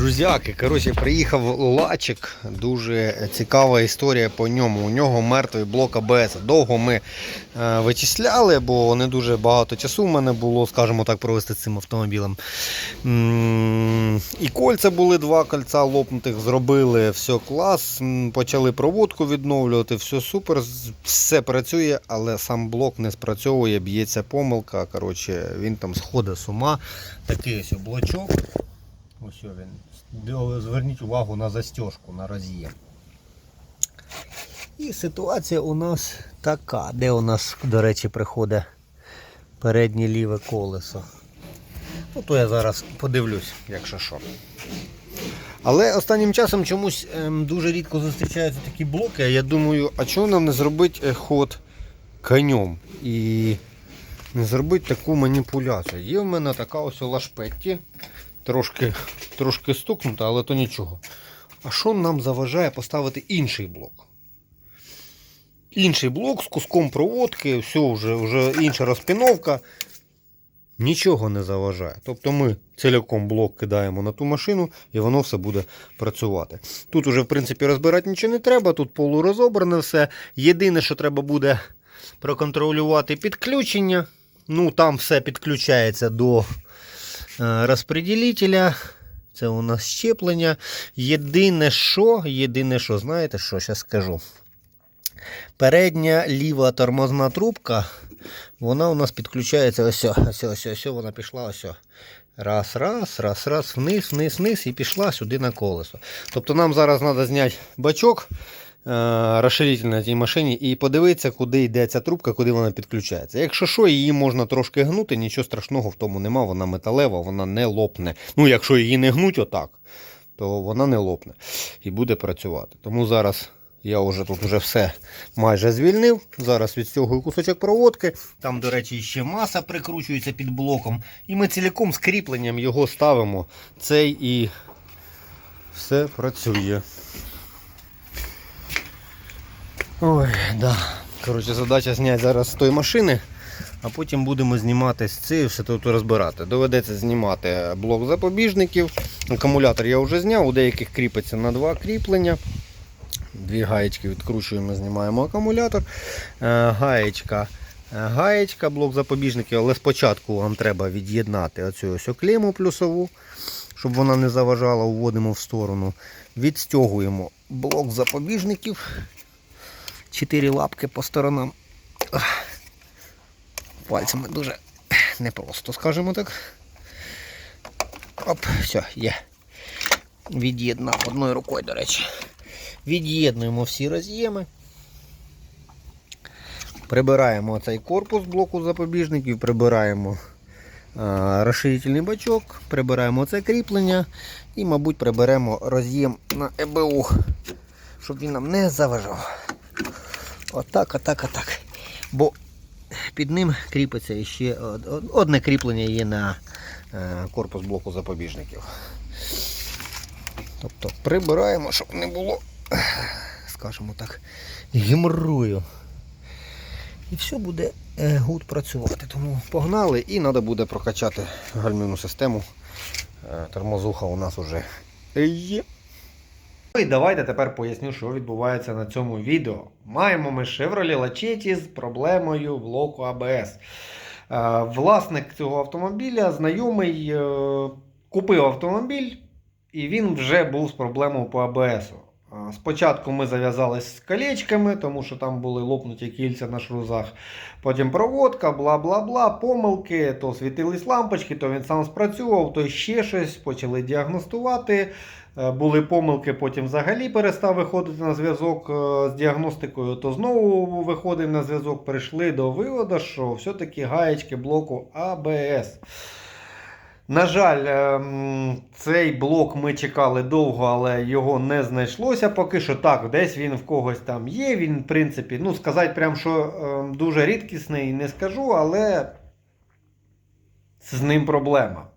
Друзяки, коротше, приїхав Лачик. Дуже цікава історія по ньому. У нього мертвий блок АБС. Довго ми е, вичисляли, бо не дуже багато часу в мене було, скажімо так, провести цим автомобілем. М, І кольця були два кольця лопнутих, зробили все клас. М, Почали проводку відновлювати, все супер, все працює, але сам блок не спрацьовує, б'ється помилка. Коротше, він там сходить з ума. Такий ось блочок. Ось він. Зверніть увагу на застежку, на роз'єм. І ситуація у нас така, де у нас, до речі, приходить переднє ліве колесо. Ну, то я зараз подивлюсь, якщо що. Але останнім часом чомусь ем, дуже рідко зустрічаються такі блоки. Я думаю, а чого нам не зробити е, ход конем і не зробити таку маніпуляцію? Є в мене така ось лашпетті, трошки, трошки стукнута, але то нічого. А що нам заважає поставити інший блок? Інший блок з куском проводки, все, вже, вже інша розпіновка. Нічого не заважає. Тобто ми ціляком блок кидаємо на ту машину і воно все буде працювати. Тут уже, в принципі, розбирати нічого не треба, тут полурозобране все. Єдине, що треба буде проконтролювати підключення. Ну, там все підключається до розпреділителя. Це у нас щеплення. Єдине, що, єдине, що, знаєте, що зараз скажу. Передня ліва тормозна трубка, вона у нас підключається ось, ось, ось, ось, вона пішла ось. Раз, раз, раз, раз, вниз, вниз, вниз і пішла сюди на колесо. Тобто нам зараз треба зняти бачок е, розширитель на тій машині і подивитися, куди йде ця трубка, куди вона підключається. Якщо що, її можна трошки гнути, нічого страшного в тому нема, вона металева, вона не лопне. Ну, якщо її не гнуть отак, то вона не лопне і буде працювати. Тому зараз я вже тут вже все майже звільнив. Зараз відстягую кусочок проводки. Там, до речі, ще маса прикручується під блоком. І ми ціліком з кріпленням його ставимо. Цей і все працює. Ой, да. Коротше, задача зняти зараз з тої машини, а потім будемо знімати з цієї все тут розбирати. Доведеться знімати блок запобіжників. Акумулятор я вже зняв, у деяких кріпиться на два кріплення. Дві гаєчки відкручуємо, знімаємо акумулятор. Е, Гаєчка, е, гаєчка, блок запобіжників, але спочатку вам треба від'єднати оцю ось клему плюсову, щоб вона не заважала, вводимо в сторону. Відстягуємо блок запобіжників. Чотири лапки по сторонам. Пальцями дуже непросто, скажімо так. Оп, все, є. Від'єднав одною рукою, до речі. Від'єднуємо всі роз'єми. Прибираємо цей корпус блоку запобіжників, прибираємо розширительний бачок, прибираємо це кріплення і, мабуть, приберемо роз'єм на ЕБУ, щоб він нам не заважав. Отак, отак, отак. Бо під ним кріпиться ще од- од- одне кріплення є на е, корпус блоку запобіжників. Тобто прибираємо, щоб не було, скажімо так, геморрою. І все буде е, гуд працювати. Тому погнали і треба буде прокачати гальмівну систему. Е, Тормозуха у нас вже є. Ну І давайте тепер поясню, що відбувається на цьому відео. Маємо ми Chevrolet Lachetti з проблемою блоку ABS. Е, Власник цього автомобіля, знайомий, е, купив автомобіль, і він вже був з проблемою по АБС. Спочатку ми зав'язались з колечками, тому що там були лопнуті кільця на шрузах. Потім проводка, бла-бла-бла, помилки, то світились лампочки, то він сам спрацював, то ще щось, почали діагностувати. Е, Були помилки, потім взагалі перестав виходити на зв'язок е, з діагностикою, то знову виходив на зв'язок, прийшли до виводу, що все-таки гаєчки блоку АБС. На жаль, ем, цей блок ми чекали довго, але його не знайшлося. Поки що так, десь він в когось там є. Він, в принципі, ну сказати прям, що ем, дуже рідкісний, не скажу, але з ним проблема.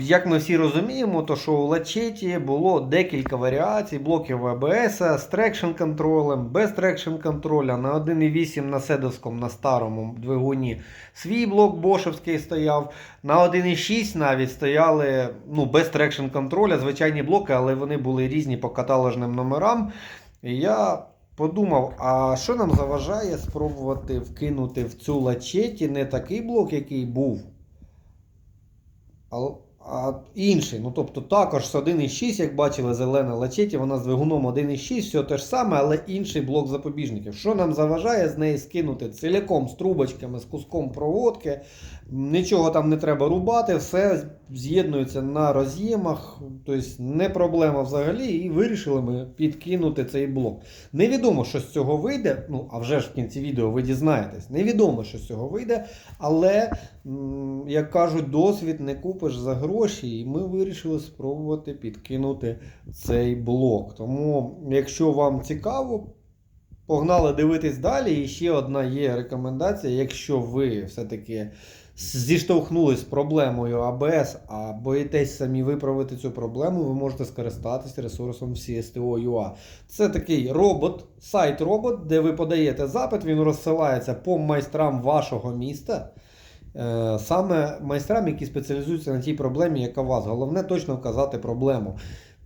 Як ми всі розуміємо, то що у лачеті було декілька варіацій блоків АБС з трекшн контролем, без трекшн контроля. На 1.8 на седовському, на старому двигуні свій блок бошевський стояв. На 1.6 навіть стояли ну, без трекшн контроля, звичайні блоки, але вони були різні по каталожним номерам. І я подумав, а що нам заважає спробувати вкинути в цю лачеті не такий блок, який був, а, інший. Ну, тобто також з 1.6, як бачили, зелена лачеті, вона з двигуном 1.6, все те ж саме, але інший блок запобіжників. Що нам заважає з неї скинути ціляком з трубочками, з куском проводки. Нічого там не треба рубати, все з'єднується на роз'ємах, тобто не проблема взагалі, і вирішили ми підкинути цей блок. Невідомо, що з цього вийде. Ну, а вже ж в кінці відео ви дізнаєтесь. Невідомо, що з цього вийде, але, як кажуть, досвід не купиш за гроші, і ми вирішили спробувати підкинути цей блок. Тому, якщо вам цікаво, погнали дивитись далі. І ще одна є рекомендація, якщо ви все-таки зіштовхнулись з проблемою АБС, а боїтесь самі виправити цю проблему, ви можете скористатись ресурсом CSTO.ua. Це такий робот, сайт робот, де ви подаєте запит, він розсилається по майстрам вашого міста. Е, Саме майстрам, які спеціалізуються на тій проблемі, яка у вас. Головне точно вказати проблему.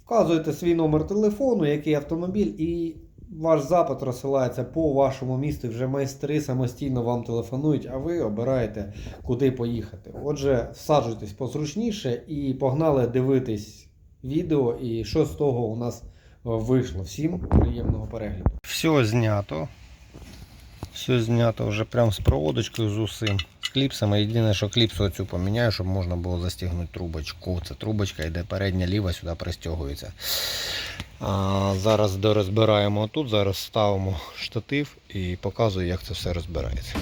Вказуєте свій номер телефону, який автомобіль, і ваш запит розсилається по вашому місту. Вже майстри самостійно вам телефонують, а ви обираєте, куди поїхати. Отже, всаджуйтесь позручніше і погнали дивитись відео, і що з того у нас вийшло. Всім приємного перегляду. Все знято. Все знято вже прям з проводочкою з усім. З кліпсами. Єдине, що кліпсу оцю поміняю, щоб можна було застігнути трубочку. Це трубочка йде передня ліва, сюди пристягується. А, зараз дорозбираємо тут, зараз ставимо штатив і показую, як це все розбирається.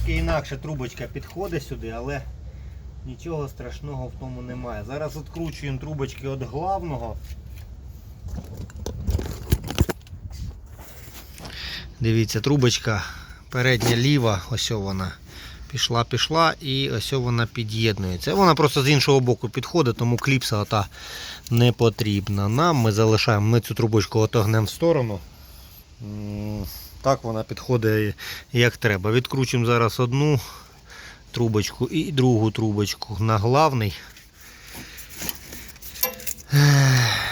Трошки інакше трубочка підходить сюди, але нічого страшного в тому немає. Зараз відкручуємо трубочки від главного. Дивіться, трубочка передня ліва, ось вона. Пішла, пішла і ось вона під'єднується. Вона просто з іншого боку підходить, тому кліпса ота не потрібна. Нам ми залишаємо, ми цю трубочку отогнемо в сторону. Так вона підходить як треба. Відкручуємо зараз одну трубочку і другу трубочку на главний.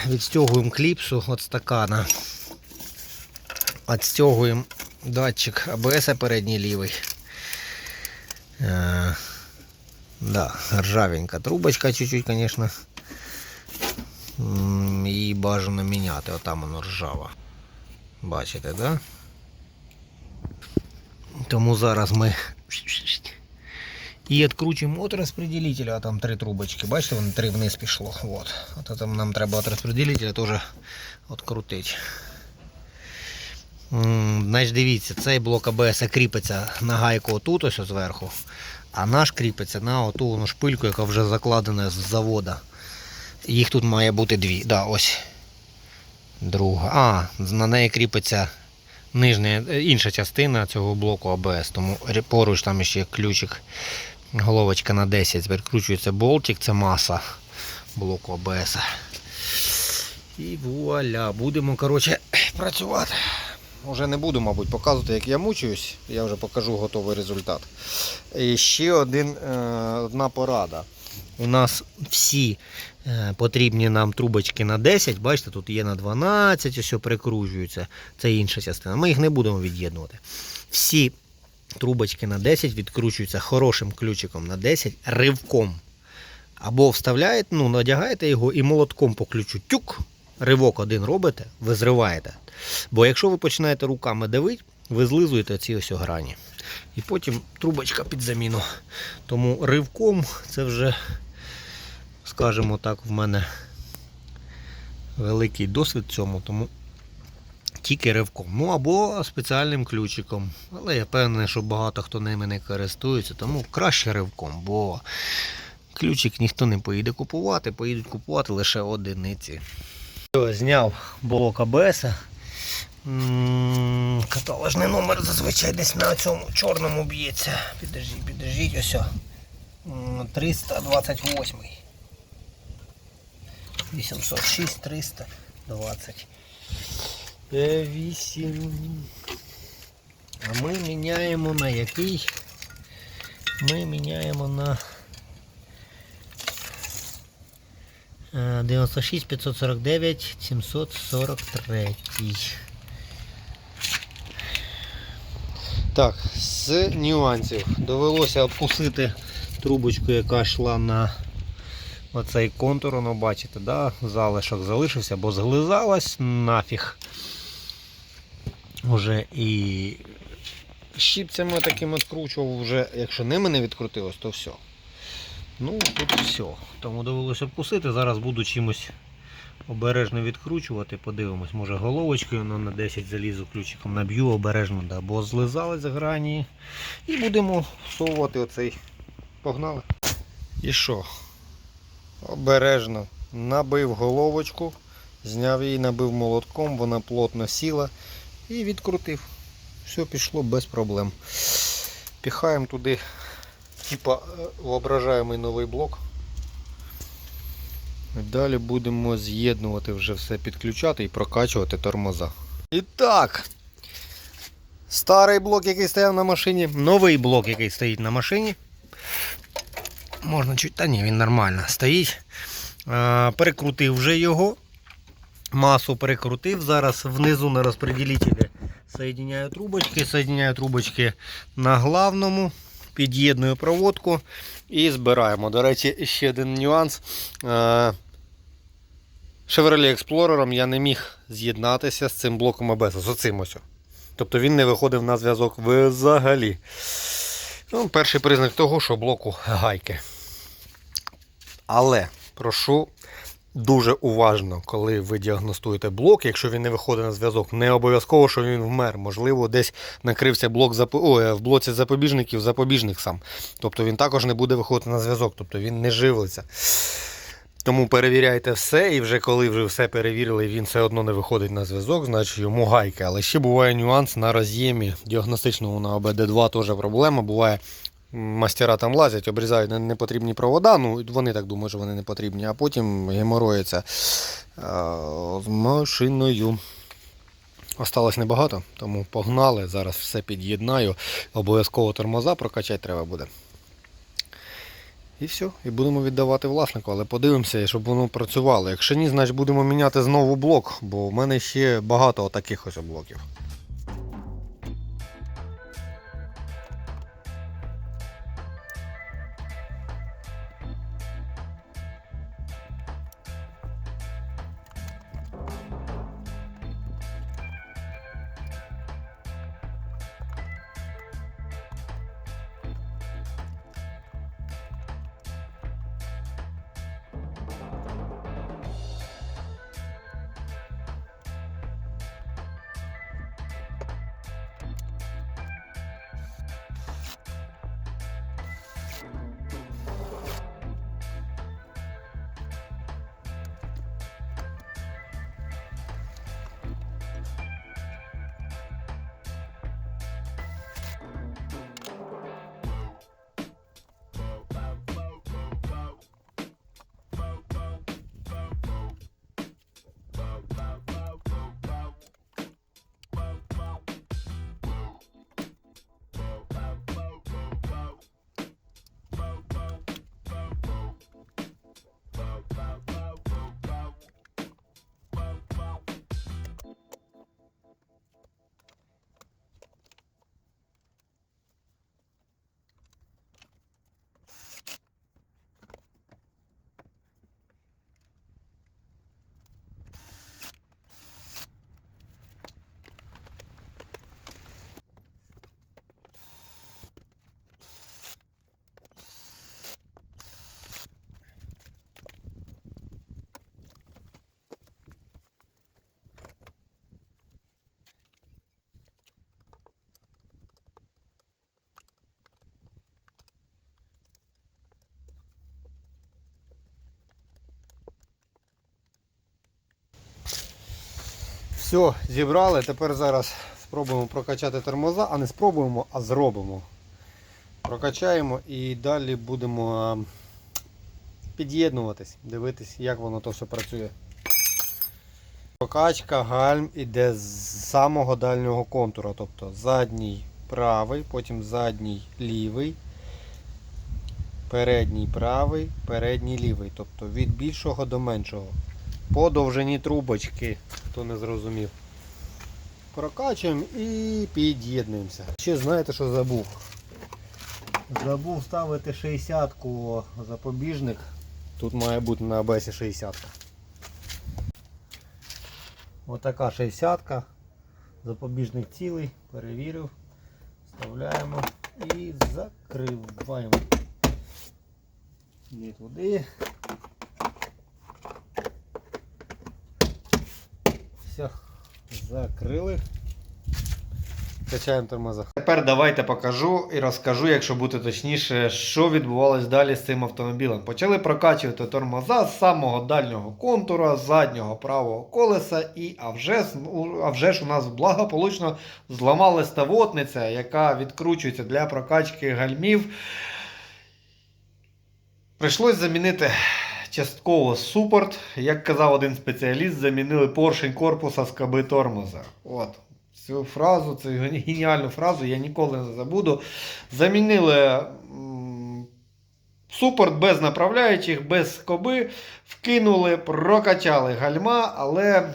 Відстягуємо кліпсу від стакана. Відстягуємо датчик АБС передній лівий. Е, да, ржавенька трубочка чуть-чуть. М, Її бажано міняти, отам воно ржава. Бачите, да? Тому зараз ми і відкручуємо от розпределителя, а там три трубочки. Бачите, вони три вниз пішло. От. От там нам треба от розпределителя теж відкрутити. Значить, дивіться, цей блок АБС кріпиться на гайку отут ось зверху, а наш кріпиться на оту воно шпильку, яка вже закладена з завода. Їх тут має бути дві. Да, ось. Друга. А, на неї кріпиться нижня, е, інша частина цього блоку АБС. Тому поруч там ще ключик, головочка на 10. Відкручується болтик, це маса блоку АБС. І вуаля, будемо, коротше, працювати. Уже не буду, мабуть, показувати, як я мучуюсь. Я вже покажу готовий результат. І ще один, е, одна порада. У нас всі е, потрібні нам трубочки на 10, бачите, тут є на 12, ось прикручуються. Це інша частина. Ми їх не будемо від'єднувати. Всі трубочки на 10 відкручуються хорошим ключиком на 10 ривком. Або вставляєте, ну, надягаєте його і молотком по ключу тюк, ривок один робите, ви зриваєте. Бо якщо ви починаєте руками давити, ви злизуєте ці ось грані. І потім трубочка під заміну. Тому ривком це вже, скажімо так, в мене великий досвід цьому, тому тільки ривком. Ну або спеціальним ключиком. Але я певний, що багато хто ними не користується, тому краще ривком, бо ключик ніхто не поїде купувати, поїдуть купувати лише одиниці. Зняв блок АБС. Каталожний номер зазвичай десь на цьому чорному б'ється. Підождіть, підождіть, ось. о. М, 328. 806 320. 8. А ми міняємо на який? Ми міняємо на е, 96 549 743. Так, з нюансів. Довелося обкусити трубочку, яка йшла на оцей контур, воно бачите, да? залишок залишився, бо зглизалась нафіг. Уже і щипцями таким відкручував, вже, якщо ними не відкрутилось, то все. Ну, тут все. Тому довелося обкусити. Зараз буду чимось обережно відкручувати. Подивимось, може головочкою ну, на 10 залізу ключиком наб'ю обережно, да, бо злизали з грані. І будемо всовувати оцей. Погнали. І що? Обережно набив головочку, зняв її, набив молотком, вона плотно сіла і відкрутив. Все пішло без проблем. Піхаємо туди, типа е, воображаємий новий блок. Далі будемо з'єднувати вже все, підключати і прокачувати тормоза. І так. Старий блок, який стояв на машині, новий блок, який стоїть на машині. Можна чуть, та ні, він нормально стоїть. Е, Перекрутив вже його. Масу перекрутив. Зараз внизу на розпределителі соединяю трубочки, соединяю трубочки на главному, під'єдную проводку і збираємо. До речі, ще один нюанс. Е, Chevrolet Explorer я не міг з'єднатися з цим блоком АБС, з оцим ось. Тобто він не виходив на зв'язок взагалі. Ну, перший признак того, що блоку гайки. Але прошу дуже уважно, коли ви діагностуєте блок, якщо він не виходить на зв'язок, не обов'язково, що він вмер. Можливо, десь накрився блок зап... Ой, в блоці запобіжників запобіжник сам. Тобто він також не буде виходити на зв'язок, тобто він не живиться. Тому перевіряйте все, і вже коли вже все перевірили, він все одно не виходить на зв'язок, значить йому гайки. Але ще буває нюанс на роз'ємі діагностичному на ОБД2 теж проблема. Буває, мастера там лазять, обрізають непотрібні провода. Ну, вони так думають, що вони не потрібні, а потім геморроїться е, з машиною. Осталось небагато, тому погнали. Зараз все під'єднаю. Обов'язково тормоза прокачати треба буде. І все, і будемо віддавати власнику, але подивимося, щоб воно працювало. Якщо ні, значить будемо міняти знову блок, бо в мене ще багато таких ось блоків. Все, зібрали. Тепер зараз спробуємо прокачати тормоза, а не спробуємо, а зробимо. Прокачаємо і далі будемо під'єднуватись, дивитись, як воно то все працює. Прокачка гальм іде з самого дальнього контура, тобто задній правий, потім задній лівий, передній правий, передній лівий. Тобто від більшого до меншого. По довжині трубочки, хто не зрозумів. Прокачуємо і під'єднуємося. Ще знаєте, що забув? Забув ставити 60-ку запобіжник. Тут має бути на АБСі 60. Отака 60-ка. Запобіжник цілий, перевірив. Вставляємо і закриваємо. Не туди. Все, закрили. Качаємо тормоза. Тепер давайте покажу і розкажу, якщо бути точніше, що відбувалось далі з цим автомобілем. Почали прокачувати тормоза з самого дальнього контура, заднього правого колеса, і а вже, ну, а вже ж у нас благополучно зламали ставотниця, яка відкручується для прокачки гальмів. Прийшлось замінити частково супорт. Як казав один спеціаліст, замінили поршень корпуса з каби тормоза. От. Цю фразу, цю геніальну фразу я ніколи не забуду. Замінили супорт без направляючих, без скоби, вкинули, прокачали гальма, але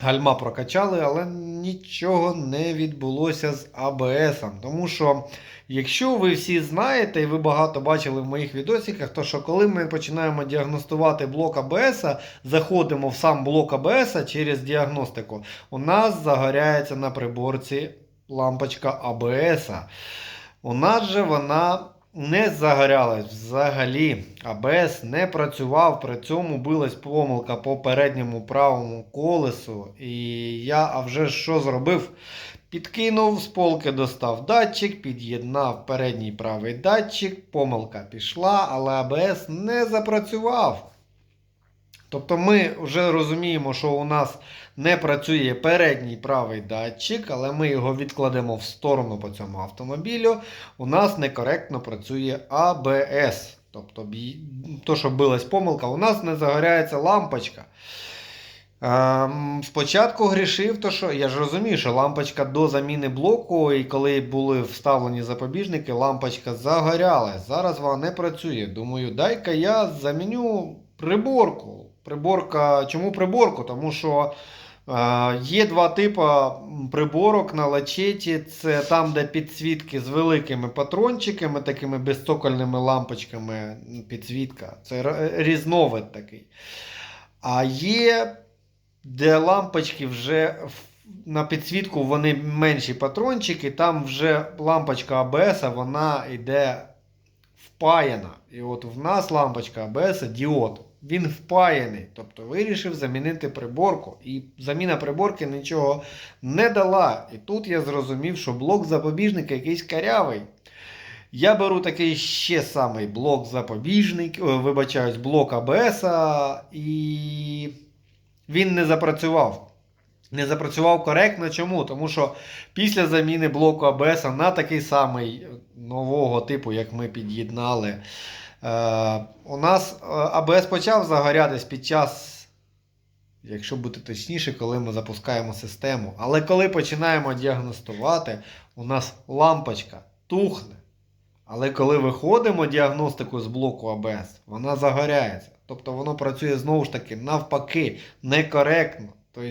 гальма прокачали, але нічого не відбулося з АБС. Тому що, якщо ви всі знаєте, і ви багато бачили в моїх відосиках, то що коли ми починаємо діагностувати блок АБС, заходимо в сам блок АБС через діагностику, у нас загоряється на приборці лампочка АБС. У нас же вона не загорялась взагалі. АБС не працював, при цьому билась помилка по передньому правому колесу. І я, а вже що зробив? Підкинув, з полки достав датчик, під'єднав передній правий датчик, помилка пішла, але АБС не запрацював. Тобто ми вже розуміємо, що у нас не працює передній правий датчик, але ми його відкладемо в сторону по цьому автомобілю. У нас некоректно працює АБС. Тобто, то, що билась помилка, у нас не загоряється лампочка. Ем, спочатку грішив, то що я ж розумію, що лампочка до заміни блоку, і коли були вставлені запобіжники, лампочка загорялась. Зараз вона не працює. Думаю, дай-ка я заміню приборку. Приборка, чому приборку? Тому що е, є два типи приборок на лачеті. Це там, де підсвітки з великими патрончиками, такими безцокольними лампочками. Підсвітка. Це різновид такий. А є, де лампочки вже на підсвітку вони менші патрончики, там вже лампочка АБС, вона йде впаяна. І от в нас лампочка АБС діод. Він впаяний. Тобто вирішив замінити приборку. І заміна приборки нічого не дала. І тут я зрозумів, що блок запобіжника якийсь карявий. Я беру такий ще самий блок запобіжник, о, вибачаюсь, блок АБС, і він не запрацював. Не запрацював коректно. Чому? Тому що після заміни блоку АБС на такий самий нового типу, як ми під'єднали, е, у нас е, АБС почав загорятись під час, якщо бути точніше, коли ми запускаємо систему. Але коли починаємо діагностувати, у нас лампочка тухне. Але коли виходимо діагностику з блоку АБС, вона загоряється. Тобто воно працює знову ж таки навпаки, некоректно. Тобто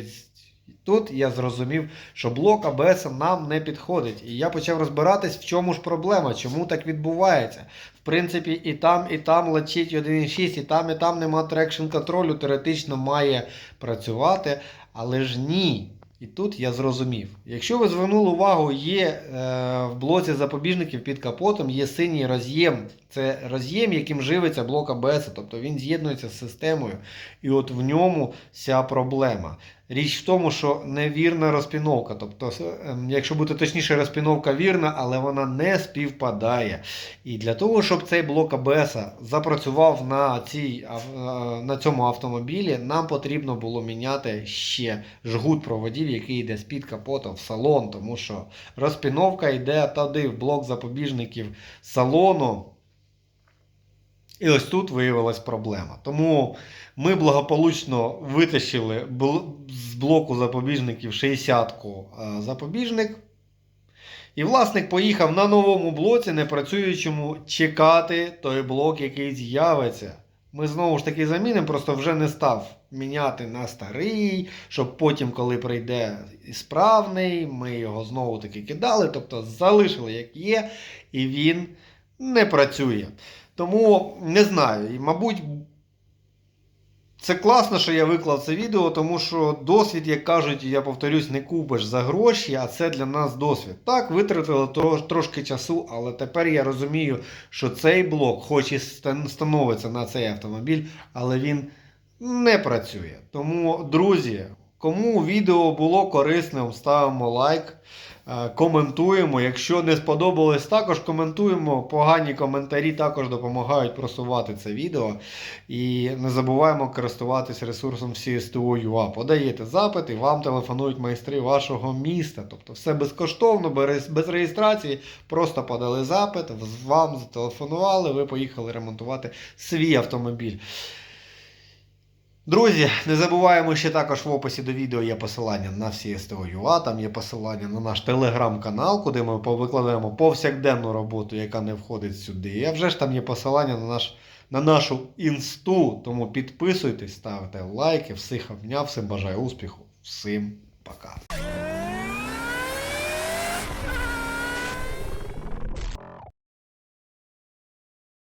тут я зрозумів, що блок АБС нам не підходить. І я почав розбиратись, в чому ж проблема, чому так відбувається. В принципі, і там, і там лечить 1.6, і там, і там нема трекшн контролю, теоретично має працювати, але ж ні. І тут я зрозумів. Якщо ви звернули увагу, є е, в блоці запобіжників під капотом є синій роз'єм. Це роз'єм, яким живиться блок АБС, тобто він з'єднується з системою. І от в ньому вся проблема. Річ в тому, що невірна розпіновка. Тобто, ем, якщо бути точніше, розпіновка вірна, але вона не співпадає. І для того, щоб цей блок АБС запрацював на, цій, е, на цьому автомобілі, нам потрібно було міняти ще жгут проводів, який йде з-під капота в салон, тому що розпіновка йде туди в блок запобіжників салону. І ось тут виявилась проблема. Тому ми благополучно витащили з блоку запобіжників 60-ку е, запобіжник. І власник поїхав на новому блоці, не працюючому, чекати той блок, який з'явиться. Ми знову ж таки замінимо, просто вже не став міняти на старий, щоб потім, коли прийде справний, ми його знову таки кидали, тобто залишили як є, і він не працює. Тому не знаю, і, мабуть, це класно, що я виклав це відео, тому що досвід, як кажуть, я повторюсь, не купиш за гроші, а це для нас досвід. Так, витратили трош- трошки часу, але тепер я розумію, що цей блок, хоч і становиться на цей автомобіль, але він не працює. Тому, друзі, кому відео було корисним, ставимо лайк. Е, Коментуємо. Якщо не сподобалось, також коментуємо. Погані коментарі також допомагають просувати це відео. І не забуваємо користуватись ресурсом CSTO.ua. Подаєте запит і вам телефонують майстри вашого міста. Тобто все безкоштовно, без, без реєстрації. Просто подали запит, вам зателефонували, ви поїхали ремонтувати свій автомобіль. Друзі, не забуваємо, що також в описі до відео є посилання на всі СТО.ua, там є посилання на наш телеграм-канал, куди ми викладаємо повсякденну роботу, яка не входить сюди. А вже ж там є посилання на, наш, на нашу інсту. Тому підписуйтесь, ставте лайки, всіх обняв, всім бажаю успіху, всім пока.